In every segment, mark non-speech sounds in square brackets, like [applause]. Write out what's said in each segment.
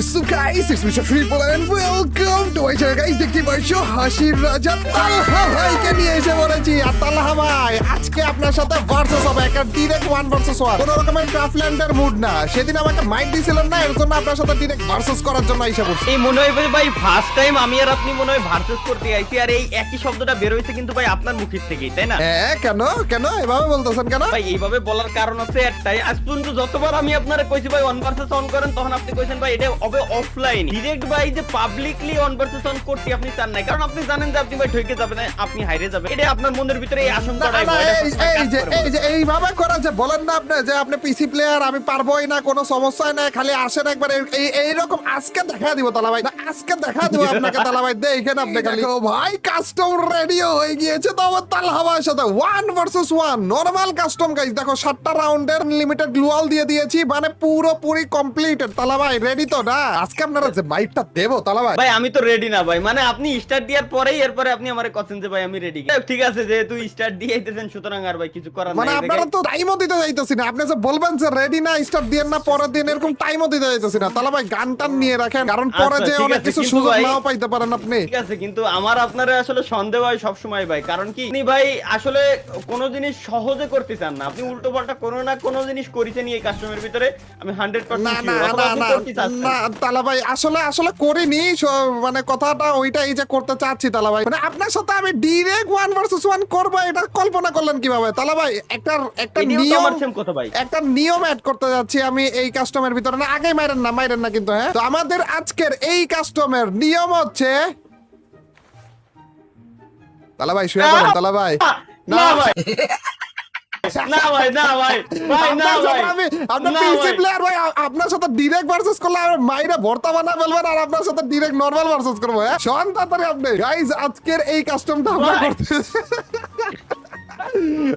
Up guys? It's Mr. Triple and welcome to my channel guys. দেখতে পাচ্ছ হাসির রাজা তালহা ভাইকে নিয়ে এসে বলেছি আর তালহা ভাই আজকে আপনার সাথে ভার্সেস হবে একটা ডিরেক্ট ওয়ান ভার্সেস ওয়ান কোনো রকমের ক্রাফল্যান্ডের মুড না সেদিন আমাকে মাইক দিয়েছিলেন না এর জন্য আপনার সাথে ডিরেক্ট ভার্সেস করার জন্য এসে বলছি এই মনে হয় ভাই ফার্স্ট টাইম আমি আর আপনি মনে হয় ভার্সেস করতে আইছি আর এই একই শব্দটা বের হয়েছে কিন্তু ভাই আপনার মুখের থেকেই তাই না হ্যাঁ কেন কেন এভাবে বলতেছেন কেন ভাই এইভাবে বলার কারণ আছে একটাই আজ পর্যন্ত যতবার আমি আপনারা কইছি ভাই ওয়ান ভার্সেস অন করেন তখন আপনি কইছেন ভাই এটা হবে অফলাইন ডিরেক্ট ভাই যে পাবলিকলি ভার্সেস অন করতে আপনি চান না কারণ আপনি জানেন যে আপনি ভাই ঠকে যাবেন আপনি হাইরে যাবেন। এটা আপনার মনের ভিতরে এই আশঙ্কাটাই এই- যে এই যে এইভাবে করা যে বলেন না আপনি যে আপনি পিসি প্লেয়ার আমি পারবোই না কোনো সমস্যা নাই খালি আসেন একবার এই- এই এইরকম আজকে দেখা দিব তালা ভাই আজকে দেখা দিব আপনাকে তালা ভাই দেখেন আপনি খালি। ও ভাই কাস্টম রেডিও হয়ে গিয়েছে তো আমার তাল হাওয়ার সাথে। One versus one normal custom guys দেখো সাতটা রাউন্ডের লিমিটেড গ্লুয়াল দিয়ে দিয়েছি মানে পুরোপুরি কমপ্লিটেড তালা ভাই রেডি তো না? আজকে আপনারা যে বাইকটা দেবো তালা ভাই ভাই আমি তো রেডি না ভাই। মানে আপনি স্টার্ট দেওয়ার পরেই এরপরে আপনি আমারে কথা যে ভাই আমি রেডি ঠিক আছে যেহেতু স্টার্ট দিয়ে দিতেছেন সুতরাং আর ভাই কিছু করার মানে আপনারা তো টাইমও দিতে যাইতেছি না। আপনি যে বলবেন যে রেডি না স্টার্ট দিয়ে না পরের দিন এরকম টাইমও দিতে যাইতেছি না। তাহলে ভাই গান টান নিয়ে রাখেন কারণ পরে আচ্ছা, যে অনেক কিছু সুযোগ নাও পাইতে পারেন আপনি। ঠিক আছে কিন্তু আমার আপনারা আসলে সন্দেহ হয় সবসময় ভাই কারণ কি আপনি ভাই আসলে কোনো জিনিস সহজে করতে চান না। আপনি উল্টো পাল্টা কোনো না কোনো জিনিস করেছেন এই কাস্টমের ভিতরে আমি হান্ড্রেড না না না না না তালা ভাই আসলে আসলে করিনি মানে কথাটা ওইটা এই যে করতে চাচ্ছি তালা ভাই। মানে আপনার সাথে আমি ডিরেক্ট ওয়ান ভার্সেস ওয়ান করব এটা কল্পনা করলেন কীভাবে? তালা ভাই একটা একটা নিয়ম একটা নিয়ম অ্যাড করতে যাচ্ছি আমি এই কাস্টমের ভিতরে। না আগে মাইরেন না মাইরেন না কিন্তু হ্যাঁ? তো আমাদের আজকের এই কাস্টমের নিয়ম হচ্ছে তালা ভাই শুয়ে পড়েন তালা ভাই। না ভাই। না ভাই না ভাই ভাই না ভাই। আমি আপনার পিসি প্লেয়ার ভাই। আপনার সাথে ডিরেক্ট ভার্সেস করলে আমি মাইরে ভর্তা বানা বলবেন আর আপনার সাথে ডিরেক্ট নরমাল ভার্সেস করব হ্যাঁ? শোন তাড়াতাড়ি আপনি। গাইজ আজকের এই কাস্টমটা আমরা করতে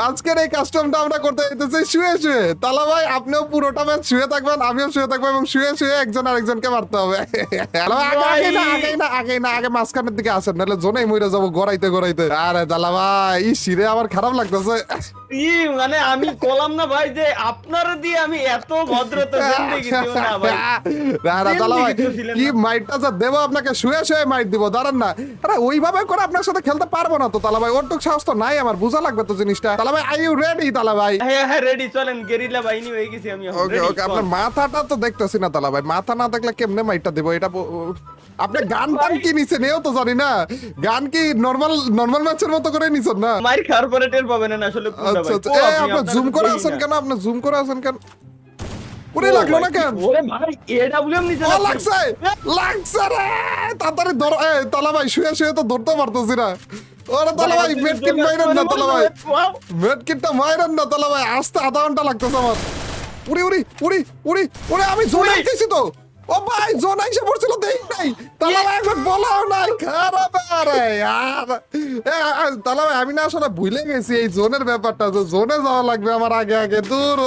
আজকের এই কাস্টমটা আমরা করতে যেতেছি শুয়ে শুয়ে। তালা ভাই আপনিও পুরোটা ম্যাচ শুয়ে থাকবেন আমিও শুয়ে থাকব এবং শুয়ে শুয়ে একজন আরেকজনকে মারতে হবে। আগে- না আগে না আগে না আগে মাঝখানের দিকে আসেন নাহলে জোনেই মরে যাব গড়াইতে গড়াইতে। আরে তালা ভাই ই শিরে আমার খারাপ লাগতেছে। ই মানে আমি কলাম না ভাই যে আপনারা দিয়ে আমি এত ভদ্রতা জিন্দেগি দিও না ভাই? কি মাইটটা যে দেবো আপনাকে শুয়ে শুয়ে মাইট দিব দাঁড়ান না। আরে ওইভাবে করে আপনার সাথে খেলতে পারব না তো তালা ভাই ওরটুক সাহস তো নাই আমার বোঝা লাগবে তো জিনিসটা। তালা ভাই আই ইউ রেডি তালা ভাই? হ্যাঁ হ্যাঁ রেডি চলেন গেরিলা বাহিনী হয়ে গেছি আমি ওকে ওকে আপনার মাথাটা তো দেখতেছি না তালা ভাই মাথা না দেখলে কেমনে মাইটটা দেবো এটা আপনি গান টান কি নিছেন? এও তো জানি না। গান কি নর্মাল নর্মাল ম্যাচের মতো করে নিছেন না? মাইর খাওয়ার পরে টের পাবেন না আসলে কোনটা আচ্ছা ভাই। আচ্ছা। ও, এ আপনি জুম করে আছেন কেন? আপনি জুম করে আছেন কেন? ওরে লাগল না কেন? ওরে ভাই এডব্লিউএম নিচে ও লাগছে! লাগছে রে! তাড়াতাড়ি ধরো এই তালা ভাই শুয়ে শুয়ে তো ধরতে পারতেছি না। ওরে তালা ভাই মেড কিট মাইরেন না তালা ভাই মেড কিটটা মাইরেন না তালা ভাই আসতে আধা ঘণ্টা লাগতেছে আমার। উড়ি উড়ি উড়ি উড়ি উড়ি আমি উড়ি। আইতেছি তো। ও ভাই জোন আইসে পড়ছিল দেই নাই। তালা ভাই একবার বলাও নাই খারাপ আরে আর। তালা ভাই আমি না আসলে ভুলে গেছি এই জোনের ব্যাপারটা যে জোনে যাওয়া লাগবে আমার আগে আগে দূর।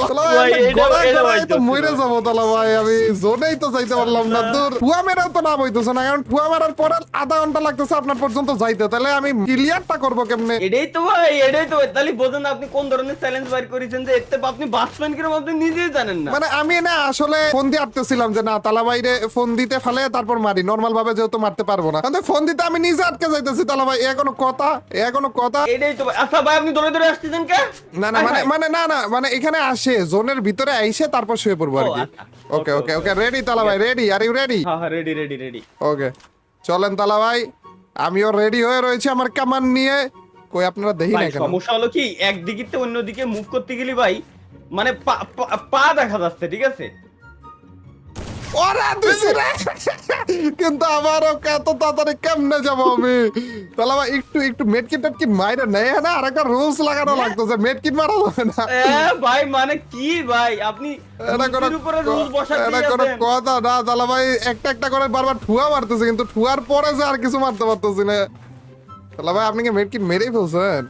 তো মরে যাব তালা ভাই আমি জোনেই তো যাইতে পারলাম না দূর। ফুয়া মেরাও তো না বইতেছে না কারণ ফুয়া মারার পরে আধা ঘণ্টা লাগতেছে আপনার পর্যন্ত যাইতে। তাহলে আমি ক্লিয়ারটা করব কেমনে? এটাই তো ভাই এটাই তো। তাহলে বোঝেন আপনি কোন ধরনের চ্যালেঞ্জ বাইর করেছেন যে এতে আপনি বাঁচবেন কীরকম আপনি নিজেই জানেন না। মানে আমি না আসলে ফোন দিয়ে আটতেছিলাম যে না তালা বাইরে ফোন দিতে ফেলে তারপর মারি। নর্মাল ভাবে যেহেতু মারতে পারব না। ফোন দিতে আমি নিজে আটকে যাইতেছি। তালা ভাই এ কোনো কথা? এ কোনো কথা? এটাই তো আচ্ছা ভাই আপনি ধরে ধরে আসতেছেন কে? না না মানে মানে না না মানে এখানে আসে জোনের ভিতরে আইসে তারপর শুয়ে পড়ব আর কি। আচ্ছা। ওকে ওকে ওকে রেডি তালা ভাই রেডি আর ইউ রেডি হ্যাঁ হ্যাঁ রেডি রেডি রেডি ওকে চলেন তালা ভাই। আমিও রেডি হয়ে রয়েছি আমার কামান নিয়ে। কই আপনারা দেখি না কেন সমস্যা হলো কি একদিকে তো অন্যদিকে মুভ করতে গেলি ভাই মানে পা দেখা যাচ্ছে ঠিক আছে? ওরা দিছি রে কিন্তু আমারও এত তাড়াতাড়ি কেমনে যাব আমি? তাহলে আবার একটু একটু মেডকিট টেডকিট মাইরে নেই না? আর একটা রুলস লাগানো লাগতেছে মেডকিট মারা যাবে না। ভাই মানে কি ভাই? আপনি এটা কোনো রুলসের উপরে এটা কোনো কথা না। তাহলে ভাই একটা একটা করে বারবার ঠুয়া মারতেছে কিন্তু ঠুয়ার পরে যে আর কিছু মারতে পারতেছি না। তাহলে ভাই আপনি কি মেডকিট মেরেই ফেলছেন?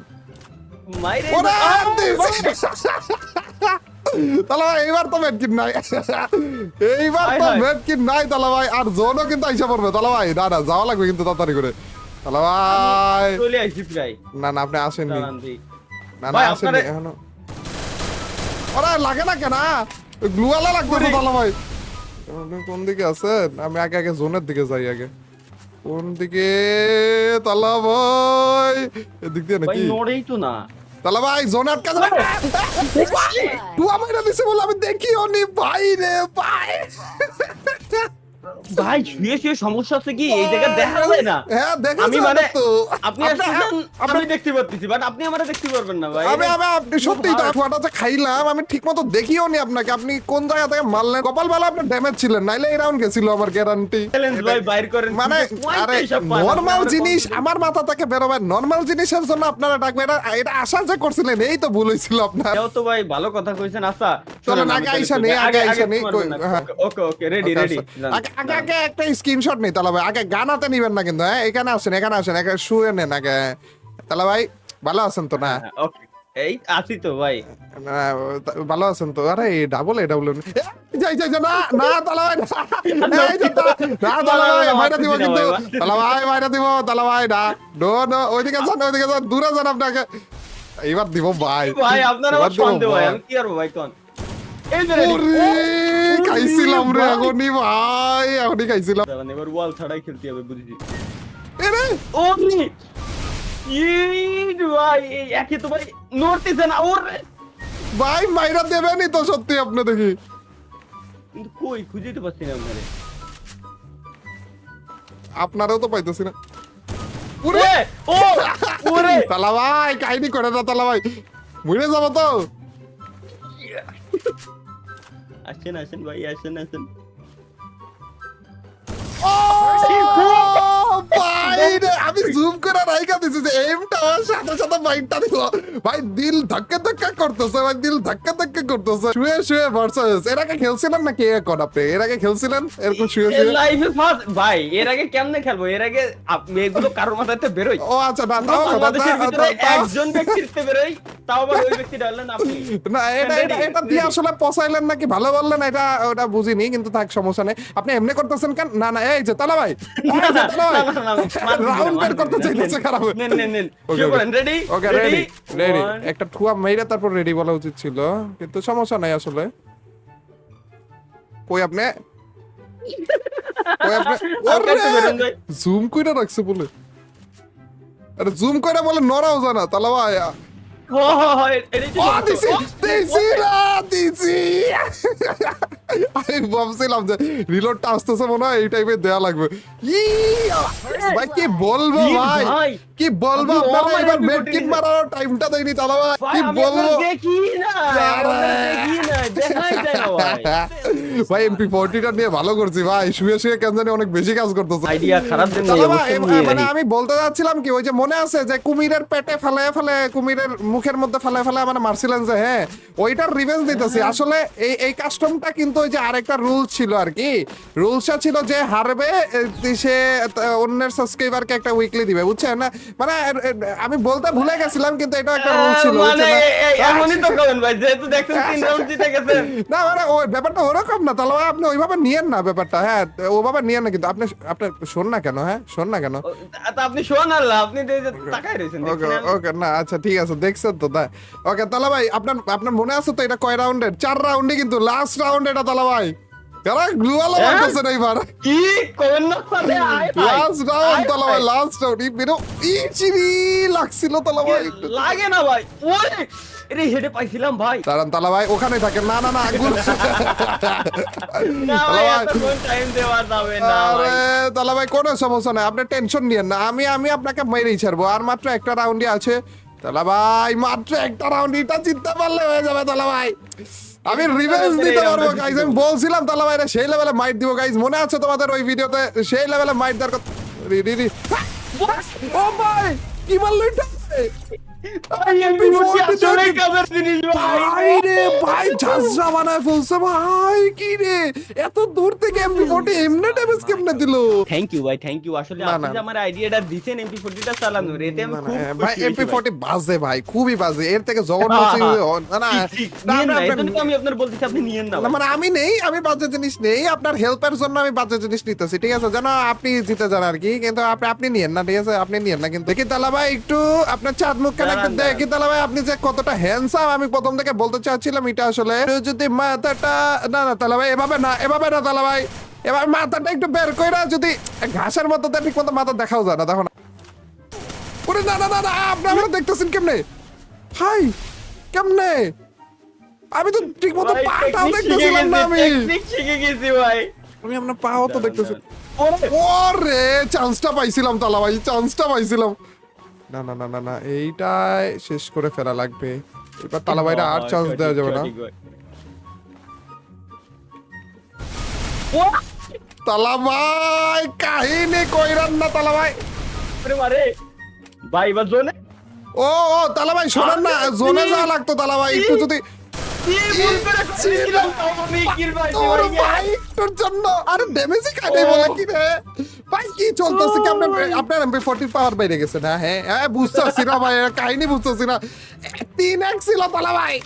মাইরে ওরা আহ, দিছে। ভাই এইবার তো নাই। এইবার তো। নাই তাহলে ভাই আর জোনও কিন্তু আইসা পড়বে। তাহলে ভাই না না যাওয়া লাগবে কিন্তু তাড়াতাড়ি করে। তাহলে ভাই। চলে আইছি প্রায়। না না আপনি আসেননি। না না আসেননি এখনও। ওরা লাগে না কেন? গ্লুয়ালা লাগতেছে ওরে। তাহলে ভাই। কোন দিকে আছেন? আমি আগে আগে জোনের দিকে যাই আগে। কোন দিকে? তালা ভাই এদিক দিয়ে নাকি? নড়েই তো না। তালা ভাই জোনে কাজ তুই আমার দিছে বলে আমি দেখিও নি। ভাই রে ভাই। ভাই শুয়ে শুয়ে সমস্যা আছে কি? এই জায়গা দেখা যায় না। হ্যাঁ দেখা আমি মানে তো। আপনি আসছেন আমি দেখতে পাচ্ছি বাট আপনি আমারে দেখতে পারবেন না ভাই। আপনি সত্যি তো ঠুয়াটা যে খাইলাম আমি ঠিক মতো দেখিও নি আপনাকে। আপনি কোন জায়গা থেকে মারলেন? কপাল বেলা আপনি ড্যামেজ ছিলেন নাইলে এই রাউন্ড গেছিল আমার গ্যারান্টি ভাই বাইর করেন। মানে আরে নরমাল জিনিস আমার মাথা থেকে বেরোবে। নরমাল জিনিসের জন্য আপনারা ডাকবে। এটা এটা আশা যে করছিলেন এই তো ভুল হয়েছিল আপনার। এও তো ভাই ভালো কথা কইছেন। আচ্ছা চলেন, আগে আইসা নেই, আগে আইসা নেই, হ্যাঁ। ওকে ওকে রেডি রেডি আগে আগে একটা স্ক্রিনশট নেই ভাই আগে গানাতে নিবেন না কিন্তু হ্যাঁ? এখানে আসেন এখানে আসেন এখানে শুয়ে নেন আগে। তাহলে ভাই ভালো আছেন তো না? এই আছি তো ভাই। ভালো আছেন তো? আরে ডাবল এ ডাবল যাই যাই না না তালা ভাই না তালা ভাই মাইরা দিব কিন্তু। তালা ভাই? মাইরা দিব তালা ভাই না। নো নো ওইদিকে যান ওইদিকে যান দূরে যান আপনাকে। এবার দিব ভাই। ভাই আপনার সন্দেহ ভাই। আমি কি করব ভাই কোন? এই যে। ওরে ওরে খাইছিলাম রে ভাই। এখনই ভাই এখনই খাইছিলাম এবার ওয়াল ছাড়াই খেলতে হবে বুঝেছি এ রে ও ভাই একে তো ভাই নড়তেছে না ওর ভাই মাইরা তো সত্যি আপনি দেখি কিন্তু কই খুঁজে তো পাচ্ছি না আপনারে আপনারও তো পাইতেছি না ওরে ও ওরে তালা ভাই কাহিনী করে না তালা ভাই মরে যাব তো আসেন আসেন ভাই আসেন আসেন আমি জুম করে রাইখা দিছি যে এমটা আমার সাথে সাথে মাইন্ডটা দিল। ভাই দিল ধাক্কা ধাক্কা করতেছে ভাই দিল ধাক্কা ধাক্কা করতেছে। শুয়ে শুয়ে ভার্সেস এর আগে খেলছিলেন নাকি আপনি? এর আগে খেলছিলেন? এরকম শুয়ে শুয়ে। লাইফে ফার্স্ট ভাই এর আগে কেমনে খেলব? এর আগে এগুলো কারোর মাথাতে বেরোই ও আচ্ছা না তাও বাংলাদেশের ভিতরে তা- তা- একজন বেরোই তাও আবার ওই ব্যক্তিটা হলেন আপনি। না এটা এটা এটা দিয়ে আসলে পচাইলেন নাকি ভালো বললেন এটা ওটা বুঝিনি কিন্তু থাক সমস্যা নেই। আপনি এমনি করতেছেন কেন? না না এই যে তালা ভাই। তালা ভাই। না, না, না, না, রাউন্ড বের করতে চাইতেছে খারাপ। নেন নেন নেন। ওকে শুরু করেন রেডি ওকে রেডি রেডি একটা ঠুয়া তারপর রেডি বলা উচিত ছিল কিন্তু সমস্যা নাই আসলে। কই আপনি? কই আপনি? [laughs] জুম কইরা রাখছে বলে। আরে জুম কইরা বলে নরাও জানা তালা ভাই। ও এটাই তো ও সমস্যা। দিছি ও, দিছি না দিছি। আমি ভাবছিলাম যে রিলোডটা আসতেছে মনে হয় এই টাইপের দেয়া লাগবে। ইয়া! ভাই কি বলব ভাই? কি বলব? আপনারা এবার বলতে মারার টাইমটা তালা ভাই কি বলব? দেখি না দেখি না দেখাই যায় না ভাই। [laughs] ভাই এমপি ফোরটিটা নিয়ে ভালো করছি ভাই শুয়ে শুয়ে কেন জানি অনেক বেশি কাজ করতেছে। আইডিয়া খারাপ দেন মানে আমি বলতে যাচ্ছিলাম কি ওই যে মনে আছে যে কুমিরের পেটে ফেলায় ফেলে কুমিরের মুখের মধ্যে ফেলায় ফেলায় মানে মারছিলেন যে হ্যাঁ ওইটার রিভেঞ্জ দিতেছি। আসলে এই এই কাস্টমটা কিন্তু ওই যে আরেকটা রুল ছিল আর কি। রুলসটা ছিল যে হারবে সে অন্যের সাবস্ক্রাইবারকে একটা উইকলি দিবে বুঝছেন? না মানে আমি বলতে ভুলে গেছিলাম কিন্তু এটা একটা রুল ছিল মানে এমনই তো করেন ভাই যেহেতু দেখছেন তিন রাউন্ড জিতে গেছেন না মানে ওই ব্যাপারটা ওরকম না তাহলে আপনি ওইভাবে নিয়েন না ব্যাপারটা হ্যাঁ ওভাবে নিয়েন না কিন্তু আপনি আপনি শোন না কেন হ্যাঁ শোন না কেন? আপনি শোন আল্লাহ আপনি তো এই যে তাকায় রয়েছেন ওকে ওকে না আচ্ছা ঠিক আছে দেখছেন তো তাই। ওকে তালা ভাই আপনার আপনার মনে আছে তো এটা কয় রাউন্ডের চার রাউন্ডে কিন্তু লাস্ট রাউন্ড এটা তালা ভাই। কারা গ্লুয়ালো হ্যাঁ? মারতেছে না এবার। কি? কোন মানে আয় লাস্ট রাউন্ড তালা ভাই। লাস্ট রাউন্ড ই বেরো ই চিরি লাগছিল তালা ভাই। লাগে না ভাই। হেডে পাইছিলাম ভাই। দাঁড়ান তালা ভাই ওখানে থাকে না না না [laughs] আরে তালা ভাই কোনো সমস্যা নাই। আপনি টেনশন নিয়েন না। আমি আমি আপনাকে মেরেই ছাড়বো। আর মাত্র একটা রাউন্ডই আছে। তালা ভাই মাত্র একটা রাউন্ড এটা জিততে পারলে হয়ে যাবে তালা ভাই। আমি রিভেঞ্জ দিতে পারব। গাইজ আমি বলছিলাম তাহলে বাইরে সেই লেভেলে মাইট দিব গাইজ মনে আছে তোমাদের ওই ভিডিওতে? সেই লেভেলে মাইট দেওয়ার কথা রি রি রি। ও ভাই কি মারলো এটা? ভাই এমপি MP40 আসলে কাজের জিনিস ভাই। ভাই রে ভাই ঝাঁঝরা বানায় ফেলছে ভাই কি রে? এত দূর থেকে এমপি ফোর্টি এমনি ড্যামেজ কেমনে দিল? থ্যাংক ইউ ভাই থ্যাংক ইউ আসলে আপনি যে আমার আইডিয়াটা দিছেন এমপি 40টা চালানোর এতে আমি খুব হ্যাঁ, ভাই এমপি ফোর্টি বাজে ভাই খুবই বাজে। এর থেকে জঘন্য হ্যাঁ, হ্যাঁ। না না আমি আপনার বলতেছি আপনি নিয়েন না না, মানে আমি নেই আমি বাজে জিনিস নেই আপনার হেল্পের জন্য আমি বাজে জিনিস নিতেছি ঠিক আছে? যেন আপনি জিতে যান আর কি কিন্তু আপনি আপনি নিয়েন না ঠিক আছে? আপনি নিয়েন না কিন্তু। দেখি তালা ভাই একটু আপনার চাঁদ মুখ কেন একটু দেখি তাহলে ভাই আপনি যে কতটা হ্যান্ডসাম আমি প্রথম থেকে বলতে চাচ্ছিলাম এটা আসলে যদি মাথাটা না না তাহলে ভাই এভাবে না এভাবে না তাহলে ভাই। এবার মাথাটা একটু বের কইরা যদি ঘাসের মতো ঠিক মতো মাথা দেখাও যায় না দেখো না। ওরে না না না না আপনি আমরা দেখতেছেন কেমনে? ভাই কেমনে? আমি তো ঠিক মতো পাটাও দেখতেছিলাম না আমি। শিখে গেছি ভাই। আমি আপনার পাও তো দেখতেছি। ওরে। চান্সটা পাইছিলাম তালা ভাই চান্সটা পাইছিলাম। না না না না না এইটাই শেষ করে ফেলা লাগবে। এবার তালা বাইরে আর চান্স দেওয়া যাবে না। তালা ভাই কাহিনী কইরান না তালা ভাই? ওরে ভাই এবার জোনে। ও ও তালা ভাই শোনেন না জোনে যাওয়া লাগতো তালা ভাই একটু যদি কাহিনী বুঝতেছি না। তিন এক ছিল তালা ভাই।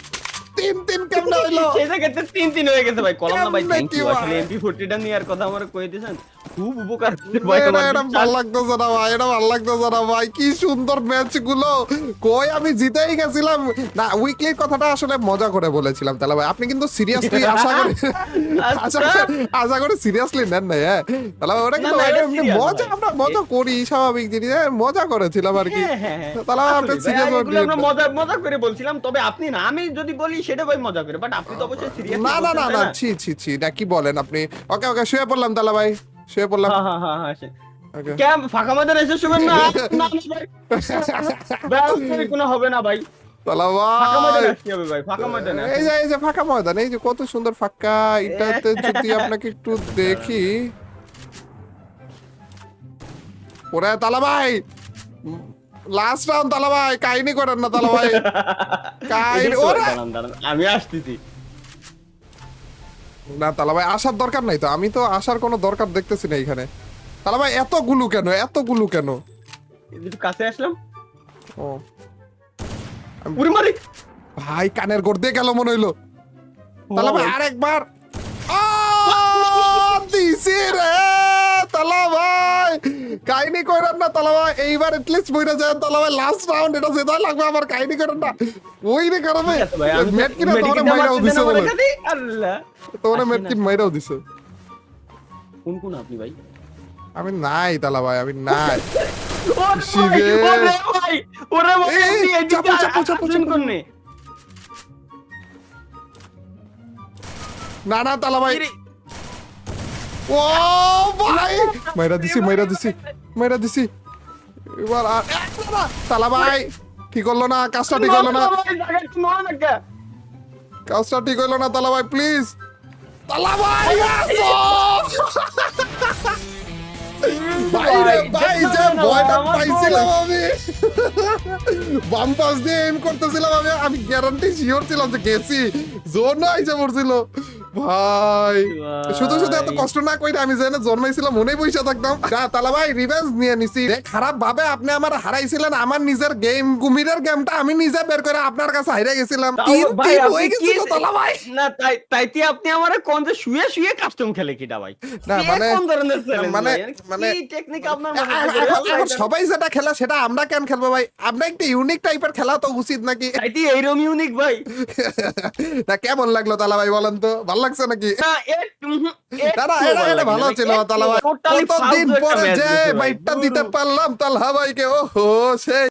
তিন তিন কেমনে হইল? সেই জায়গাতে তিন তিন হয়ে গেছে ভাই। কলম না ভাই থ্যাংক ইউ? আসলে এমপি ফোরটিটা নিয়ে কথা আমার কয়ে দিয়েছেন খুব উপকার এটা ভালো লাগতেছে না ভাই এটা ভালো লাগতেছে না ভাই কি সুন্দর ম্যাচগুলো কই আমি জিতেই গেছিলাম। না উইকলির কথাটা আসলে মজা করে বলেছিলাম তাহলে ভাই আপনি কিন্তু সিরিয়াসলি [laughs] আশা করি আশা করি আশা করি সিরিয়াসলি নেন না হ্যাঁ। তাহলে ওটা কিন্তু মজা আমরা মজা করি স্বাভাবিক জিনিস হ্যাঁ, মজা করেছিলাম আর কি। হ্যাঁ, হ্যাঁ। তাহলে আপনি সিরিয়াস আমরা মজা মজা করে বলছিলাম তবে আপনি না আমি যদি বলি সেটা ভাই মজা করে বাট আপনি তো অবশ্যই সিরিয়াস না না না না? ছি ছি ছি না কি বলেন আপনি? ওকে ওকে শুয়ে পড়লাম তাহলে ভাই। শুয়ে পড়লাম হ্যাঁ হ্যাঁ হ্যাঁ হ্যাঁ. ক্যাম ফাঁকা এসে শুবেন না? কোনো হবে না ভাই। ফাঁকা ময়দানে এই যে কত সুন্দর ফাঁকা। এটাতে যদি আপনাকে একটু দেখি। ওরে তালা ভাই লাস্ট রাউন্ড তালা ভাই কাহিনী করেন না তালা ভাই [laughs] কাহিনী আমি আসতেছি। না তালা ভাই আসার দরকার নাই তো। আমি তো আসার কোনো দরকার দেখতেছি না এখানে। তালা ভাই এত গুলু কেন? এত গুলু কেন? একটু কাছে আসলাম। ও। উড়ে মারি। ভাই কানের গোড় দিয়ে গেল মনে হইল। তালা ভাই আরেকবার। আ, [laughs] দিছি রে তালা ভাই কাহিনী কইরেন না তালা এইবার এটলিস্ট বইরা যায় তালা ভাই লাস্ট রাউন্ড এটা যেটা লাগবে আমার কাহিনী করেন না। ওই রে কারণে ঠিক আছে ভাই, মেট কিনা তোমার মাইরাও দিছে বলে। আল্লাহ। তোমার আসেন, মেট কিন মাইরাও দিছে। কোন কোন আপনি ভাই? আমি নাই তালা ভাই আমি নাই। ওরে শিবে। ভাই, ওরে ভাই, ওরে ভাই, চাপো, চাপো, চাপো, চাপো। না না তালা ভাই না, ভাই! ঠিক হলো না কাজটা ঠিক হলো না? কাজটা তালা ভাই প্লিজ তালা ভাই আসো! ভাই যে ভয়টা পাইছিলাম আমি। বাম দিয়ে এম করতেছিলাম আমি আমি গ্যারান্টি শিওর ছিলাম যে গেছি। জোর না আইসা পড়ছিল ভাই শুধু শুধু এত কষ্ট না কইরা আমি যেন জন্মাইছিলাম মনে বইসা থাকতাম। যা তালা ভাই রিভেঞ্জ নিয়ে নিছি। খারাপ ভাবে আপনি আমার হারাইছিলেন আমার নিজের গেম কুমিরের গেমটা আমি নিজে বের করে আপনার কাছে হাইরা গেছিলাম। তিন তিন হয়ে গেছিল তালা ভাই। না তাই তাইতে আপনি আমারে কোন যে শুয়ে শুয়ে কাস্টম খেলে কিটা ভাই? না, মানে- কোন ধরনের মানে- মানে টেকনিক আপনার সবাই যেটা খেলা সেটা আমরা কেন খেলব ভাই? আমরা একটু ইউনিক টাইপের খেলা তো উচিত নাকি? তাইতে এইরকম ইউনিক ভাই। না কেমন লাগল তালা ভাই বলেন তো? ভালো লাগছে নাকি? না এটা ভালো এটা ভালো ছিল তালা ভাই। কতদিন পরে যে। বাইটটা দিতে পারলাম তালা ভাইকে ওহো সেই